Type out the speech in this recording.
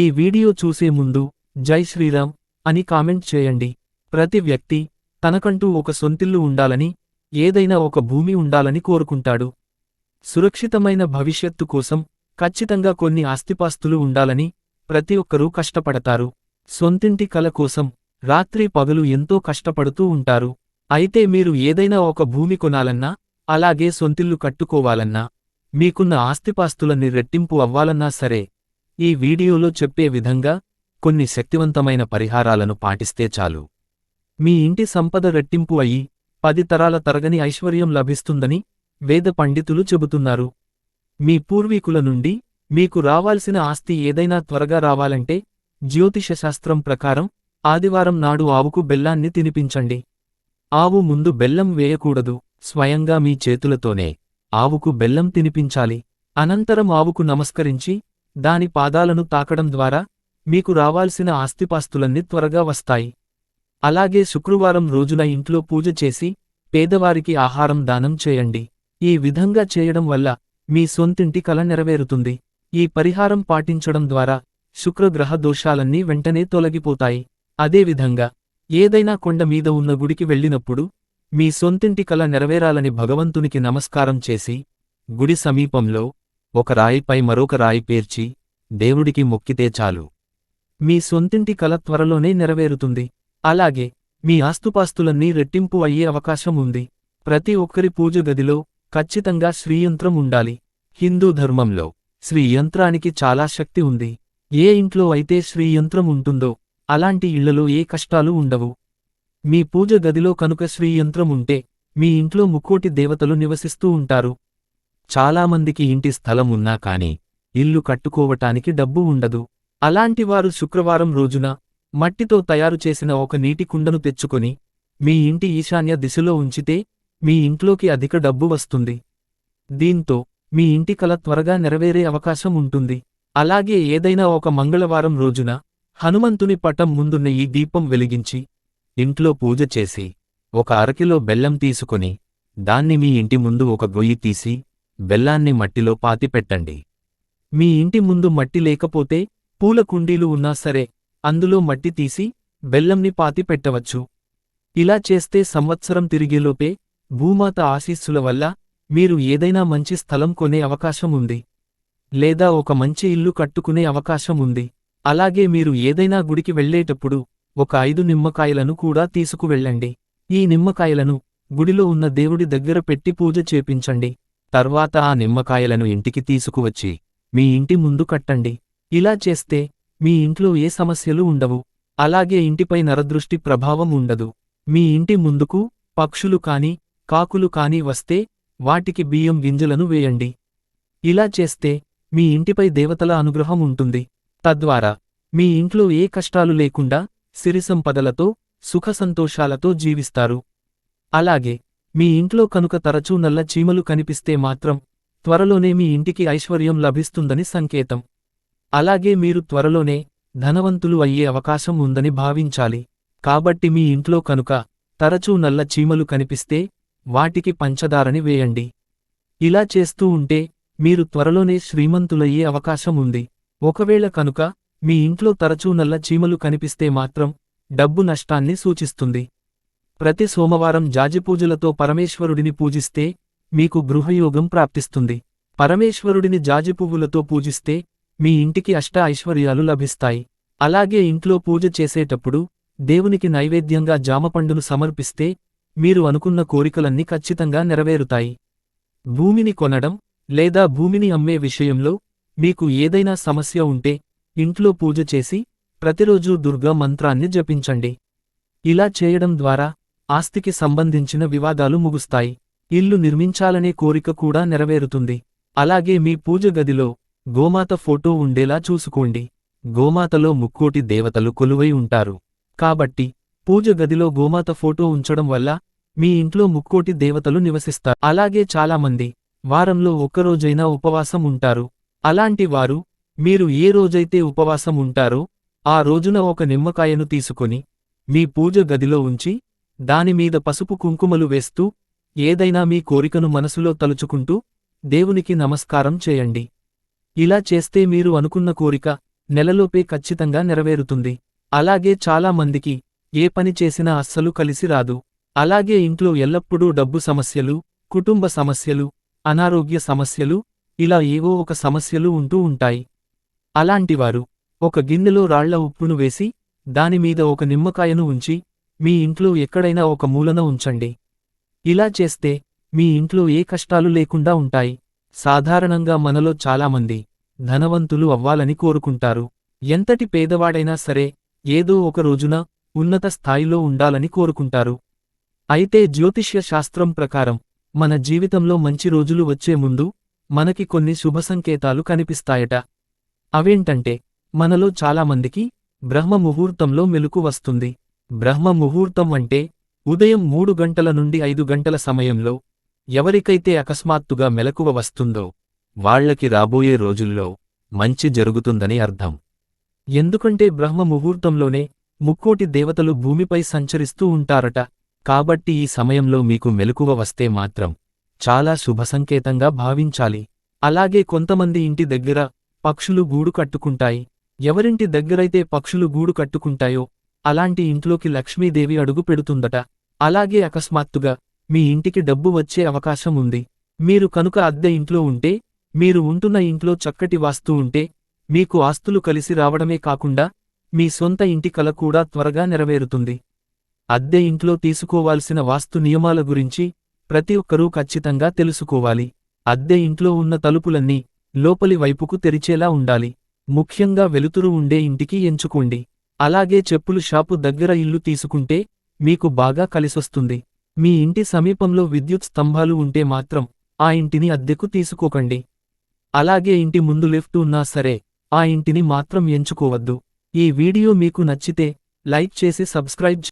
ఈ వీడియో చూసే ముందు జై శ్రీరామ్ అని కామెంట్ చేయండి. ప్రతి వ్యక్తి తనకంటూ ఒక సొంతిల్లు ఉండాలని ఏదైనా ఒక భూమి ఉండాలని కోరుకుంటాడు. సురక్షితమైన భవిష్యత్తు కోసం ఖచ్చితంగా కొన్ని ఆస్తిపాస్తులు ఉండాలని ప్రతి ఒక్కరూ కష్టపడతారు. సొంతింటి కల కోసం రాత్రి పగలు ఎంతో కష్టపడుతూ ఉంటారు. అయితే మీరు ఏదైనా ఒక భూమి కొనాలన్నా అలాగే సొంతిల్లు కట్టుకోవాలన్నా మీకున్న ఆస్తిపాస్తులన్నీ రెట్టింపు అవ్వాలన్నా సరే ఈ వీడియోలో చెప్పే విధంగా కొన్ని శక్తివంతమైన పరిహారాలను పాటిస్తే చాలు. మీ ఇంటి సంపద రెట్టింపు అయి పది తరాల తరగని ఐశ్వర్యం లభిస్తుందని వేద పండితులు చెబుతున్నారు. మీ పూర్వీకుల నుండి మీకు రావాల్సిన ఆస్తి ఏదైనా త్వరగా రావాలంటే జ్యోతిషశాస్త్రం ప్రకారం ఆదివారం నాడు ఆవుకు బెల్లాన్ని తినిపించండి. ఆవు ముందు బెల్లం వేయకూడదు స్వయంగా మీ చేతులతోనే ఆవుకు బెల్లం తినిపించాలి. అనంతరం ఆవుకు నమస్కరించి దాని పాదాలను తాకడం ద్వారా మీకు రావాల్సిన ఆస్తిపాస్తులన్నీ త్వరగా వస్తాయి. అలాగే శుక్రవారం రోజున ఇంట్లో పూజ చేసి పేదవారికి ఆహారం దానం చేయండి. ఈ విధంగా చేయడం వల్ల మీ సొంతింటి కల నెరవేరుతుంది. ఈ పరిహారం పాటించడం ద్వారా శుక్రగ్రహ దోషాలన్నీ వెంటనే తొలగిపోతాయి. అదేవిధంగా ఏదైనా కొండ మీద ఉన్న గుడికి వెళ్ళినప్పుడు మీ సొంతింటి కల నెరవేరాలని భగవంతునికి నమస్కారం చేసి గుడి సమీపంలో ఒక రాయిపై మరొక రాయి పేర్చి దేవుడికి మొక్కితే చాలు. మీ సొంతింటి కల త్వరలోనే నెరవేరుతుంది. అలాగే మీ ఆస్తుపాస్తులన్నీ రెట్టింపు అయ్యే అవకాశం ఉంది. ప్రతి ఒక్కరి పూజ గదిలో ఖచ్చితంగా శ్రీయంత్రం ఉండాలి. హిందూ ధర్మంలో శ్రీయంత్రానికి చాలా శక్తి ఉంది. ఏ ఇంట్లో అయితే శ్రీయంత్రం ఉంటుందో అలాంటి ఇళ్ళలో ఏ కష్టాలు ఉండవు. మీ పూజ గదిలో కనుక శ్రీయంత్రం ఉంటే మీ ఇంట్లో ముక్కోటి దేవతలు నివసిస్తూ ఉంటారు. చాలామందికి ఇంటి స్థలం ఉన్నా కాని ఇల్లు కట్టుకోవటానికి డబ్బు ఉండదు. అలాంటివారు శుక్రవారం రోజున మట్టితో తయారు చేసిన ఒక నీటి కుండను తెచ్చుకొని మీ ఇంటి ఈశాన్య దిశలో ఉంచితే మీ ఇంట్లోకి అధిక డబ్బు వస్తుంది. దీంతో మీ ఇంటి కల త్వరగా నెరవేరే అవకాశం ఉంటుంది. అలాగే ఏదైనా ఒక మంగళవారం రోజున హనుమంతుని పటం ముందున్న ఈ దీపం వెలిగించి ఇంట్లో పూజ చేసి ఒక అరకిలో బెల్లం తీసుకొని దాన్ని మీ ఇంటి ముందు ఒక గొయ్యి తీసి బెల్లాన్ని మట్టిలో పాతిపెట్టండి మీ ఇంటి ముందు మట్టి లేకపోతే పూల కుండీలు ఉన్నా సరే అందులో మట్టి తీసి బెల్లంని పాతి పెట్టవచ్చు. ఇలా చేస్తే సంవత్సరం తిరిగేలోపే భూమాత ఆశీస్సుల వల్ల మీరు ఏదైనా మంచి స్థలం కొనే అవకాశం ఉంది. లేదా ఒక మంచి ఇల్లు కట్టుకునే అవకాశం ఉంది. అలాగే మీరు ఏదైనా గుడికి వెళ్ళేటప్పుడు ఒక ఐదు నిమ్మకాయలను కూడా తీసుకువెళ్ళండి. ఈ నిమ్మకాయలను గుడిలో ఉన్న దేవుడి దగ్గర పెట్టి పూజ చేపించండి. తర్వాత ఆ నిమ్మకాయలను ఇంటికి తీసుకువచ్చి మీ ఇంటి ముందు కట్టండి. ఇలా చేస్తే మీ ఇంట్లో ఏ సమస్యలు ఉండవు. అలాగే ఇంటిపై నరదృష్టి ప్రభావం ఉండదు. మీ ఇంటి ముందుకు పక్షులు కాని కాకులు కాని వస్తే వాటికి బియ్యం గింజలను వేయండి. ఇలా చేస్తే మీ ఇంటిపై దేవతల అనుగ్రహం ఉంటుంది. తద్వారా మీ ఇంట్లో ఏ కష్టాలు లేకుండా సిరిసంపదలతో సుఖసంతోషాలతో జీవిస్తారు. అలాగే మీ ఇంట్లో కనుక తరచూ నల్ల చీమలు కనిపిస్తే మాత్రం త్వరలోనే మీ ఇంటికి ఐశ్వర్యం లభిస్తుందని సంకేతం. అలాగే మీరు త్వరలోనే ధనవంతులు అయ్యే అవకాశం ఉందని భావించాలి. కాబట్టి మీ ఇంట్లో కనుక తరచూ నల్ల చీమలు కనిపిస్తే వాటికి పంచదారని వేయండి. ఇలా చేస్తూ ఉంటే మీరు త్వరలోనే శ్రీమంతులయ్యే అవకాశం ఉంది. ఒకవేళ కనుక మీ ఇంట్లో తరచూ నల్ల చీమలు కనిపిస్తే మాత్రం డబ్బు నష్టాన్ని సూచిస్తుంది. ప్రతి సోమవారం జాజిపూజలతో పరమేశ్వరుడిని పూజిస్తే మీకు గృహయోగం ప్రాప్తిస్తుంది. పరమేశ్వరుడిని జాజిపువ్వులతో పూజిస్తే మీ ఇంటికి అష్ట ఐశ్వర్యాలు లభిస్తాయి. అలాగే ఇంట్లో పూజ చేసేటప్పుడు దేవునికి నైవేద్యంగా జామపండును సమర్పిస్తే మీరు అనుకున్న కోరికలన్నీ ఖచ్చితంగా నెరవేరుతాయి. భూమిని కొనడం లేదా భూమిని అమ్మే విషయంలో మీకు ఏదైనా సమస్య ఉంటే ఇంట్లో పూజ చేసి ప్రతిరోజూ దుర్గా మంత్రాన్ని జపించండి. ఇలా చేయడం ద్వారా ఆస్తికి సంబంధించిన వివాదాలు ముగుస్తాయి. ఇల్లు నిర్మించాలనే కోరిక కూడా నెరవేరుతుంది. అలాగే మీ పూజ గదిలో గోమాత ఫోటో ఉండేలా చూసుకోండి. గోమాతలో ముక్కోటి దేవతలు కొలువై ఉంటారు. కాబట్టి పూజ గదిలో గోమాత ఫోటో ఉంచడం వల్ల మీ ఇంట్లో ముక్కోటి దేవతలు నివసిస్తారు. అలాగే చాలామంది వారంలో ఒక్కరోజైనా ఉపవాసం ఉంటారు. అలాంటి వారు మీరు ఏ రోజైతే ఉపవాసం ఉంటారో ఆ రోజున ఒక నిమ్మకాయను తీసుకొని మీ పూజ గదిలో ఉంచి దానిమీద పసుపు కుంకుమలు వేస్తూ ఏదైనా మీ కోరికను మనసులో తలుచుకుంటూ దేవునికి నమస్కారం చేయండి. ఇలా చేస్తే మీరు అనుకున్న కోరిక నెలలోపే ఖచ్చితంగా నెరవేరుతుంది. అలాగే చాలా మందికి ఏ పని చేసినా అస్సలు కలిసి రాదు. అలాగే ఇంట్లో ఎల్లప్పుడూ డబ్బు సమస్యలు కుటుంబ సమస్యలు అనారోగ్య సమస్యలు ఇలా ఏవో ఒక సమస్యలు ఉంటూ ఉంటాయి. అలాంటివారు ఒక గిన్నెలో రాళ్ళ ఉప్పును వేసి దానిమీద ఒక నిమ్మకాయను ఉంచి మీ ఇంట్లో ఎక్కడైనా ఒక మూలన ఉంచండి. ఇలా చేస్తే మీ ఇంట్లో ఏ కష్టాలు లేకుండా ఉంటాయి. సాధారణంగా మనలో చాలామంది ధనవంతులు అవ్వాలని కోరుకుంటారు. ఎంతటి పేదవాడైనా సరే ఏదో ఒక రోజున ఉన్నత స్థాయిలో ఉండాలని కోరుకుంటారు. అయితే జ్యోతిష్య శాస్త్రం ప్రకారం మన జీవితంలో మంచి రోజులు వచ్చే ముందు మనకి కొన్ని శుభ సంకేతాలు కనిపిస్తాయట. అవేంటంటే మనలో చాలామందికి బ్రహ్మ ముహూర్తంలో మెలుకు వస్తుంది. బ్రహ్మ ముహూర్తం అంటే ఉదయం మూడు గంటల నుండి ఐదు గంటల సమయంలో ఎవరికైతే అకస్మాత్తుగా మెలకువ వస్తుందో వాళ్ళకి రాబోయే రోజుల్లో మంచి జరుగుతుందని అర్థం. ఎందుకంటే బ్రహ్మ ముహూర్తంలోనే ముక్కోటి దేవతలు భూమిపై సంచరిస్తూ ఉంటారట కాబట్టి ఈ సమయంలో మీకు మెలకువ వస్తే మాత్రం చాలా శుభసంకేతంగా భావించాలి. అలాగే కొంతమంది ఇంటి దగ్గర పక్షులు గూడు కట్టుకుంటాయి. ఎవరింటి దగ్గరైతే పక్షులు గూడు కట్టుకుంటాయో అలాంటి ఇంట్లోకి లక్ష్మీదేవి అడుగు పెడుతుందట. అలాగే అకస్మాత్తుగా మీ ఇంటికి డబ్బు వచ్చే అవకాశం ఉంది. మీరు కనుక అద్దె ఇంట్లో ఉంటే మీరు ఉంటున్న ఇంట్లో చక్కటి వాస్తు ఉంటే మీకు ఆస్తులు కలిసి రావడమే కాకుండా మీ సొంత ఇంటి కల కూడా త్వరగా నెరవేరుతుంది. అద్దె ఇంట్లో తీసుకోవాల్సిన వాస్తు నియమాల గురించి ప్రతి ఒక్కరూ ఖచ్చితంగా తెలుసుకోవాలి. అద్దె ఇంట్లో ఉన్న తలుపులన్నీ లోపలి వైపుకు తెరిచేలా ఉండాలి. ముఖ్యంగా వెలుతురు ఉండే ఇంటికి ఎంచుకోండి. అలాగే చెప్పులు షాపు దగ్గర ఇల్లు తీసుకుంటే మీకు బాగా కలిసొస్తుంది. మీ ఇంటి సమీపంలో విద్యుత్ స్తంభాలు ఉంటే మాత్రం ఆ ఇంటిని అద్దెకు తీసుకోకండి. అలాగే ఇంటి ముందు లిఫ్ట్ ఉన్నా సరే ఆ ఇంటిని మాత్రం ఎంచుకోవద్దు. ఈ వీడియో మీకు నచ్చితే లైక్ చేసి సబ్స్క్రైబ్